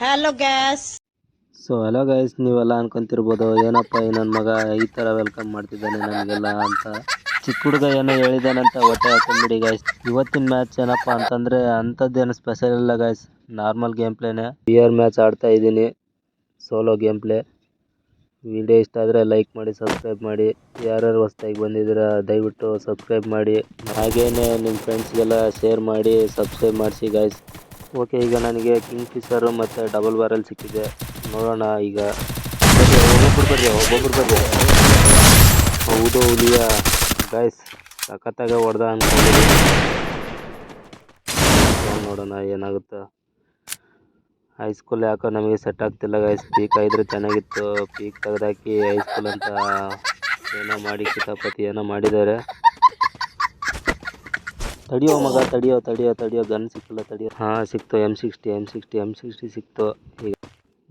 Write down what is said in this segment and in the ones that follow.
Hello guys so hello guys ನೀವೆಲ್ಲ ಅನ್ಕೊಂತಿರ್ಬೋದು, ಏನಪ್ಪ ಈ ನನ್ನ ಮಗ ಈ ಥರ ವೆಲ್ಕಮ್ ಮಾಡ್ತಿದ್ದಾನೆ ನನಗೆಲ್ಲ ಅಂತ. ಚಿಕ್ಕ ಹುಡುಗ ಏನೋ ಹೇಳಿದಾನಂತ ಹೊಟ್ಟೆ ಹಾಕೊಂಡ್ಬಿಡಿ ಗಾಯ್ಸ್ ಇವತ್ತಿನ ಮ್ಯಾಚ್ ಏನಪ್ಪ ಅಂತಂದರೆ ಅಂಥದ್ದೇನು ಸ್ಪೆಷಲ್ ಇಲ್ಲ ಗಾಯ್ಸ್ ನಾರ್ಮಲ್ ಗೇಮ್ ಪ್ಲೇನೇ ಬಿಯರ್ ಮ್ಯಾಚ್ ಆಡ್ತಾ ಇದ್ದೀನಿ. ಸೋಲೋ ಗೇಮ್ ಪ್ಲೇ ವಿಡಿಯೋ ಇಷ್ಟ ಆದರೆ ಲೈಕ್ ಮಾಡಿ ಸಬ್ಸ್ಕ್ರೈಬ್ ಮಾಡಿ. ಯಾರ್ಯಾರು ಹೊಸ್ದಾಗಿ ಬಂದಿದ್ದೀರಾ, ದಯವಿಟ್ಟು ಸಬ್ಸ್ಕ್ರೈಬ್ ಮಾಡಿ. ಹಾಗೇ ನಿಮ್ಮ ಫ್ರೆಂಡ್ಸ್ಗೆಲ್ಲ ಶೇರ್ ಮಾಡಿ ಸಬ್ಸ್ಕ್ರೈಬ್ ಮಾಡಿಸಿ ಗೈಸ್ ಓಕೆ ಈಗ ನನಗೆ ಕಿಂಗ್ ಫಿಶರು ಮತ್ತು ಡಬಲ್ ಬಾರಲ್ ಸಿಕ್ಕಿದೆ. ನೋಡೋಣ ಈಗ. ಒಬ್ಬೊಬ್ರು ಬರ್ರಿ ಒಬ್ಬೊಬ್ರು ಬರ್ರಿ ಹೌದು, ಹುಲಿಯ. ಗಾಯ್ಸ್ ಸಖತ್ತಾಗ ಹೊಡೆದ ಅನ್ಕೊಂಡಿದ್ದೀನಿ. ನೋಡೋಣ ಏನಾಗುತ್ತೆ. ಹೈಸ್ಕೂಲ್ ಯಾಕೋ ನಮಗೆ ಸೆಟ್ ಆಗ್ತಿಲ್ಲ ಗೈಸ್ ಪೀಕ್ ಆಗಿದ್ರೆ ಚೆನ್ನಾಗಿತ್ತು. ಪೀಕ್ ತೆಗೆದಾಕಿ ಹೈಸ್ಕೂಲ್ ಅಂತ ಏನೋ ಮಾಡಿ ಕಿತಾಪತಿ ಏನೋ ಮಾಡಿದ್ದಾರೆ. ತಡಿಯೋ ಮಗ, ತಡಿಯೋ ತಡಿಯೋ ತಡಿಯೋ ಗನ್ ಸಿಕ್ಕಲ್ಲ, ತಡಿಯೋ. ಹಾಂ, ಸಿಕ್ತು M sixty M sixty M sixty ಸಿಕ್ತು. ಈಗ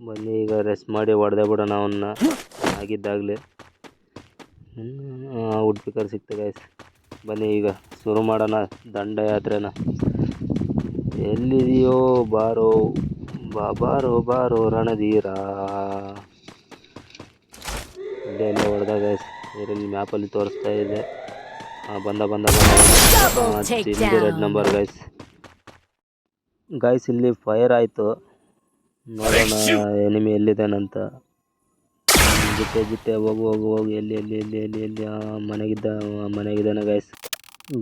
ಬನ್ನಿ, ಈಗ ರೆಸ್ಟ್ ಮಾಡಿ ಹೊಡೆದೇ ಬಿಡೋಣ ಅವನ್ನ ಆಗಿದ್ದಾಗಲೇ. ವುಡ್ ಪಿಕರ್ ಸಿಕ್ತು ಗೈಸ್ ಬನ್ನಿ, ಈಗ ಶುರು ಮಾಡೋಣ, ದಂಡಯಾತ್ರೆನ. ಎಲ್ಲಿದೆಯೋ ಬಾರೋ, ಬಾ, ಬಾರೋ ಬಾರೋ, ರಣಧೀರ. ಇಲ್ಲೇ ಎಲ್ಲ ಹೊಡೆದ ಗೈಸ್ ಇದರಲ್ಲಿ ಮ್ಯಾಪಲ್ಲಿ ತೋರಿಸ್ತಾ ಇದೆ. ಬಂದ ಬಂದ ಬಂದ. ರೆಡ್ ನಂಬರ್ ಗೈಸ್ ಗೈಸ್ ಇಲ್ಲಿ ಫೈರ್ ಆಯಿತು. ನೋಡೋಣ ಎನಿಮಿ ಎಲ್ಲಿದ್ದಾನಂತ. ಜಿಟ್ಟೆ ಜಿಟ್ಟೆ ಹೋಗು ಹೋಗು ಹೋಗು. ಎಲ್ಲಿ ಎಲ್ಲಿ ಎಲ್ಲಿ ಎಲ್ಲಿ ಎಲ್ಲಿ? ಮನೆಗಿದ್ದ ಮನೆಗಿದ್ದಾನೆ ಗೈಸ್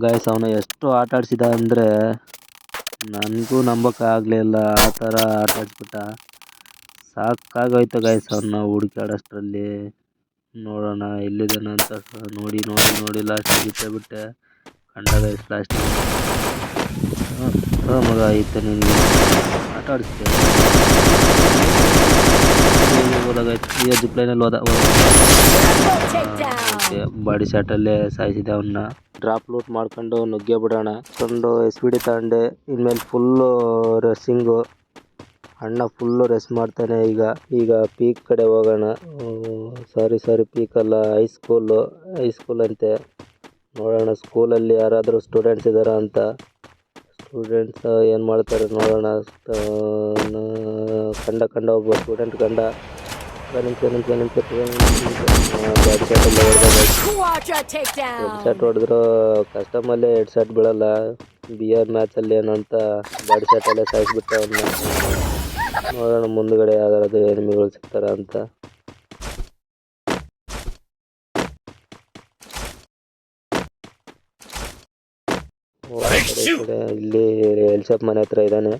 ಗೈಸ್ ಅವನು ಎಷ್ಟು ಆಟ ಆಡಿಸಿದ ಅಂದರೆ ನನಗೂ ನಂಬೋಕ್ಕಾಗಲಿಲ್ಲ ಆ ಥರ ಆಟ ಆಡಿಸ್ಬಿಟ್ಟ. ಸಾಕಾಗೋಯ್ತು ಗೈಸ್ ಅವನ್ನ ಹುಡುಕಾಡೋಷ್ಟರಲ್ಲಿ. ನೋಡೋಣ, ಎಲ್ಲಿದ್ದಾನೆ ಅಂತ ನೋಡಿ ನೋಡಿ ನೋಡಿ ಲಾಸ್ಟ್ ಬಿಟ್ಟೆ. ಬಿಟ್ಟೆ ಕಂಡಾಗ ಲಾಸ್ಟ್ ಮಗ ಆಯ್ತು ನಿನಗೆ ಆಟ ಆಡಿಸ್ತೆ ಹೋದಾಗಾಯ್ತು ಜಿಪ್ಲೈನಲ್ಲಿ ಹೋದ ಬಾಡಿ ಶಾಟಲ್ಲೇ ಸಾಯಿಸಿದೆ ಅವನ್ನ ಡ್ರಾಪ್ ಲೂಟ್ ಮಾಡ್ಕೊಂಡು ನುಗ್ಗೆ ಬಿಡೋಣ ಕೊಂಡು ಎಸ್ ಬಿ ಡಿ ತಗೊಂಡೆ. ಇನ್ಮೇಲೆ ಫುಲ್ಲು ರೆಸ್ಸಿಂಗು ಅಣ್ಣ ಫುಲ್ಲು ರೆಸ್ಟ್ ಮಾಡ್ತಾನೆ ಈಗ. ಈಗ ಪೀಕ್ ಕಡೆ ಹೋಗೋಣ. ಸಾರಿ ಸಾರಿ ಪೀಕ್ ಅಲ್ಲ ಐ ಸ್ಕೂಲ್ ಅಂತೆ. ನೋಡೋಣ ಸ್ಕೂಲಲ್ಲಿ ಯಾರಾದರೂ ಸ್ಟೂಡೆಂಟ್ಸ್ ಇದ್ದಾರಾ ಅಂತ. ಸ್ಟೂಡೆಂಟ್ಸ್ ಏನು ಮಾಡ್ತಾರೆ ನೋಡೋಣ. ಕಂಡ ಕಂಡ ಒಬ್ಬ ಸ್ಟೂಡೆಂಟ್ ಕಂಡ. ನಿಮಿಷ ನಿಮಿಷ ನಿಮಿಷ ಗಾಡಿ ಶಾಟಲ್ಲಿ ಹೊಡೆದಾಗ Quadra takedown. ಹೆಡ್ ಶಾಟ್ ಹೊಡೆದ್ರು ಕಸ್ಟಮಲ್ಲೇ ಹೆಡ್ಸೆಟ್ ಬೀಳಲ್ಲ. ಬಿ ಆರ್ ಮ್ಯಾಚಲ್ಲಿ ಏನಂತ ಬಾಡಿ ಶಾಟಲ್ಲೇ ಸಾಯಿಸ್ಬಿಟ್ಟ ಅವನ್ನ ನೋಡೋಣ ಮುಂದ್ಗಡೆ ಯಾವ್ದಾದ್ರು ಎನಿಮಿಗಳು ಸಿಗ್ತಾರ ಅಂತ. ಇಲ್ಲಿ ಎಲ್ ಶಾಪ್ ಮನೆ ಹತ್ರ ಇದ್ದಾನೆ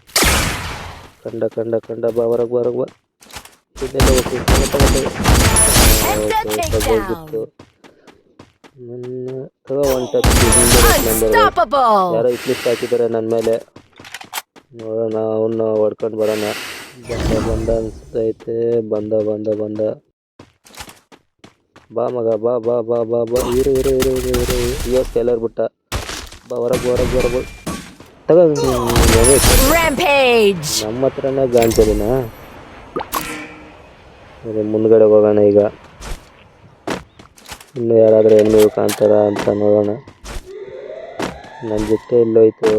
ಕಂಡ ಕಂಡ ಕಂಡ ಬಾ ಹೊರಗೆ ಹೊರಗೆ ಬಾ. ನನ್ನ ಒನ್ ಟಚ್ Unstoppable. ಯಾರೋ ಇಟ್ಲಿಸ್ಟ್ ಹಾಕಿದ್ದಾರೆ ನನ್ನ ಮೇಲೆ. ನೋಡೋಣ ಅವನ್ನ ಹೊಡ್ಕೊಂಡು ಬರೋಣ. ಬಂದ ಬಂದ ಅನಿಸ್ತೈತೆ ಬಂದ ಬಂದ ಬಂದ. ಬಾ ಮಗ ಬಾ ಬಾ ಬಾ ಬಾ ಬಾ. ಇರು ಇರು ಇರು ಇರು ಇರು. ಇವತ್ತು ಸ್ಕೇಲರ್ ಬಿಟ್ಟ. ಬಾ ಹೊರಗೆ ಹೊರಗೆ ಹೊರಗೆ ತಗ. ನಮ್ಮ ಹತ್ರನೇ ಗಾಂಚಲಿನ ಮುಂದ್ಗಡೆ ಹೋಗೋಣ ಈಗ. ಇನ್ನು ಯಾರಾದರೂ ಹೆಣ್ಣು ಕಾಣ್ತಾರ ಅಂತ ನೋಡೋಣ. ನನ್ನ ಜೊತೆ ಎಲ್ಲೋಯ್ತು.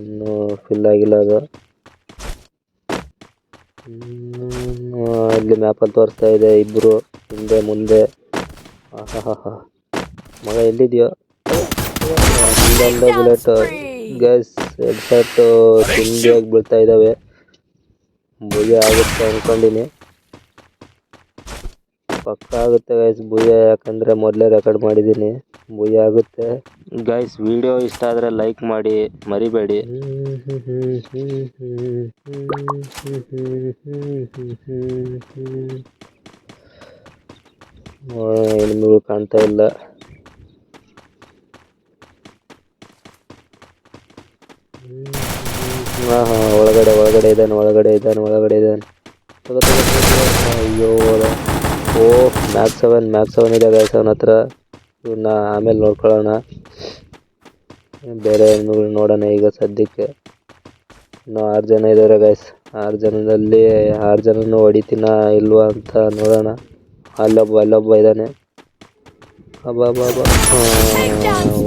ಇನ್ನೂ ಫಿಲ್ ಆಗಿಲ್ಲ ಅದು. ಇಲ್ಲಿ ಮ್ಯಾಪಲ್ಲಿ ತೋರಿಸ್ತಾ ಇದೆ ಇಬ್ಬರು ಹಿಂದೆ, ಮುಂದೆ. ಮಗ ಎಲ್ಲಿದೆಯೋ? ಬುಲೆಟ್ ಗ್ಯಾಸ್ ಎಡ್ ಶಾಟ್ ತಿಂಡಿಯಾಗಿ ಬೀಳ್ತಾ ಇದ್ದಾವೆ ಭಯ ಆಗುತ್ತೆ ಅನ್ಕೊಂಡಿನಿ. ಪಕ್ಕ ಆಗುತ್ತೆ ಗೈಸ್ ಭುಜ ಯಾಕಂದ್ರೆ ಮೊದಲೇ ರೆಕಾರ್ಡ್ ಮಾಡಿದ್ದೀನಿ. ಭುಜ ಆಗುತ್ತೆ. ಗೈಸ್ ವಿಡಿಯೋ ಇಷ್ಟ ಆದ್ರೆ ಲೈಕ್ ಮಾಡಿ ಮರಿಬೇಡಿ. ಎನಿಮಿಗಳು ಕಾಣ್ತಾ ಇಲ್ಲ. ಹಾಂ ಹಾಂ ಒಳಗಡೆ ಒಳಗಡೆ ಇದ್ದಾನೆ ಒಳಗಡೆ ಇದ್ದಾನೆ ಒಳಗಡೆ ಇದ್ದಾನೆ. ಅಯ್ಯೋ. ಓ ಮ್ಯಾಕ್ಸ್ ಸೆವೆನ್ ಮ್ಯಾಕ್ಸ್ ಸೆವೆನ್ ಇದೆ ಗಾಯ್ಸ್ ಅವನ ಹತ್ರ. ಇವನ್ನ ಆಮೇಲೆ ನೋಡ್ಕೊಳ್ಳೋಣ. ಬೇರೆ ಹೆಣ್ಣುಗಳು ನೋಡೋಣ ಈಗ ಸದ್ಯಕ್ಕೆ. ಇನ್ನು ಆರು ಜನ ಇದ್ದಾರೆ ಗೈಸ್ ಆರು ಜನದಲ್ಲಿ, ಆರು ಜನನೂ ಹೊಡಿತೀನ ಇಲ್ವಾ ಅಂತ ನೋಡೋಣ. ಅಲ್ಲೊಬ್ಬ ಅಲ್ಲೊಬ್ಬ ಇದ್ದಾನೆ ಅಬ್ಬಬ್ಬಬ್ಬ.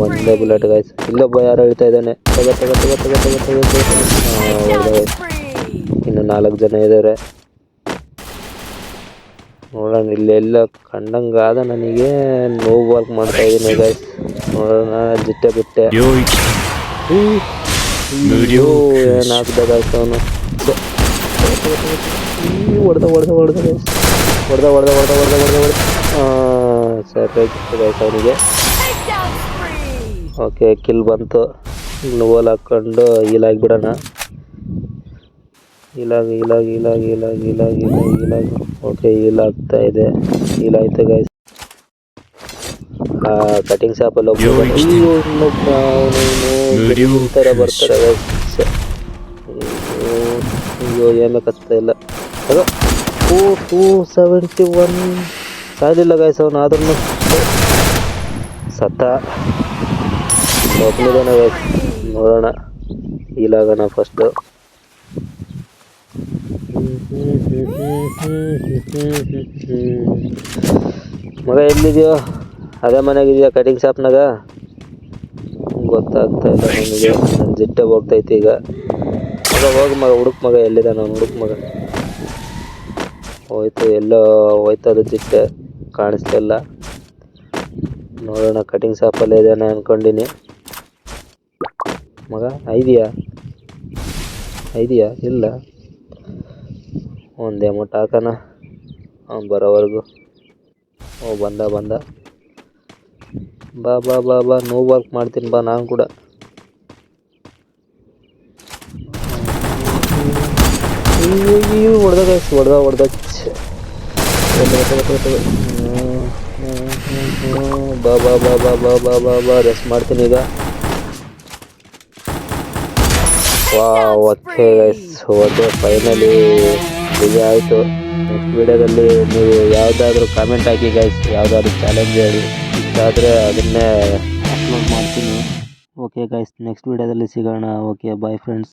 ಒಂದೇ ಬುಲೆಟ್ ಗೈಸ್ ಇಲ್ಲೊಬ್ಬ ಯಾರು ಹೇಳ್ತಾ ಇದ್ದಾನೆ. ತಗೋ ತಗೋ ತಗೋ ತಗೋ ತಗೋ ಇನ್ನು ನಾಲ್ಕು ಜನ ಇದ್ದಾರೆ ನೋಡೋಣ ಇಲ್ಲೆಲ್ಲ ಕಂಡಂಗಾದ ನನಗೆ ನೋವು ವರ್ಕ್ ಮಾಡ್ತಾ ಇದ್ದೀನಿ ಗೈಸ್ ನೋಡೋಣ ಜಿಟ್ಟೆ ಬಿಟ್ಟೆ. ಅಯ್ಯೋ ಏನಾಗ್ತದೆ ಗೈಸ್ ಅವನು. ಹೊಡೆದ ಹೊಡೆದ ಹೊಡೆದ ಹೊಡೆದ ಹೊಡೆದ ಹೊಡೆದ ಹೊಡೆದ ಹೊಡೆದ ಹೊಡೆದ. ಸಾಕಾಯ್ತು ಗೈಸ್ ಅವನಿಗೆ. ಓಕೆ ಕಿಲ್ ಬಂತು. ಗೋಲ್ ಹಾಕ್ಕೊಂಡು ಹೀಲ್ ಆಗಿಬಿಡೋಣ. ಇಲಾಗ ಇಲಾಗ ಇಲಾಗ ಇಲಾಗ ಇಲಾಗ ಇಲಾಗ ಇಲಾಗ. ಓಕೆ ಆಗ್ತಾ ಇದೆ. ಗೈಸ್ ಆ ಕಟಿಂಗ್ ಶಾಪಲ್ಲಿ. ಮುರಿಯೋ ಥರ ಬರ್ತಾರೆ ಗೈಸ್. ಅಯ್ಯೋ, ಏನೋ ಕಷ್ಟ ಇಲ್ಲ. ಅದು ಟೂ ಟೂ ಸೆವೆಂಟಿ ಒನ್ ಸಾಯಲಿಲ್ಲ ಗಾಯ್ಸ್ ಅವನು ಆದ್ರೂ ಸತ್ತ. ಒಬ್ಬನಿದಾನೆ ಗೈಸ್ ನೋಡೋಣ. ಇಲಾಗೋಣ ಫಸ್ಟು ಮಗ ಎಲ್ಲಿದೆಯೋ? ಅದೇ ಮನೆಗಿದೆಯಾ ಕಟಿಂಗ್ ಶಾಪ್ನಾಗ ಗೊತ್ತಾಗ್ತಾ ಇಲ್ಲ ನನಗೆ. ನನ್ನ ಜಿಟ್ಟೆ ಹೋಗ್ತೈತಿ ಈಗ. ಮಗ ಹೋಗಿ ಮಗ ಹುಡುಕ್ ಮಗ ಎಲ್ಲಿದ ನಾನು ಹುಡುಕ್ ಮಗ. ಹೋಯ್ತು ಎಲ್ಲೋ ಹೋಯ್ತದ ಜಿಟ್ಟೆ. ಕಾಣಿಸ್ತಿಲ್ಲ ನೋಡೋಣ ಕಟಿಂಗ್ ಶಾಪಲ್ಲೇ ಇದ್ದಾನೆ ಅಂದ್ಕೊಂಡಿನಿ ಮಗ ಐದಿಯಾ? ಐದಿಯಾ? ಇಲ್ಲ. ಒಂದು ಅಮೌಂಟ್ ಹಾಕೋಣ ಅವ್ನು ಬರೋವರೆಗೂ ಓ ಬಂದ ಬಂದ ಬಾ ಬಾ ಬಾ ಬಾ ನೋ ವರ್ಕ್ ಮಾಡ್ತೀನಿ ಬಾ ನಾನು ಕೂಡ ಹೊಡೆದ ಹೊಡೆದ ಹೊಡೆದ ಬಾ ಬಾ ಬಾ ಬಾ ಬಾ ಬಾ ಬಾ ಬಾ ರೆಸ್ಟ್ ಮಾಡ್ತೀನಿ ಈಗ ವಾ ಓಕೆ ಗೈಸ್ ಓಕೆ ಫೈನಲಿ ವಿಜಯ ಆಯಿತು. ನೆಕ್ಸ್ಟ್ ವಿಡಿಯೋದಲ್ಲಿ ನೀವು ಯಾವುದಾದ್ರೂ ಕಾಮೆಂಟ್ ಹಾಕಿ ಗೈಸ್ ಯಾವುದಾದ್ರೂ ಚಾಲೆಂಜ್ ಹೇಳಿ. ಇಷ್ಟ ಆದರೆ ಅದನ್ನೇ ಅಪ್ಲೋಡ್ ಮಾಡ್ತೀನಿ. ಓಕೆ ಗೈಸ್ ನೆಕ್ಸ್ಟ್ ವಿಡಿಯೋದಲ್ಲಿ ಸಿಗೋಣ. Okay bye friends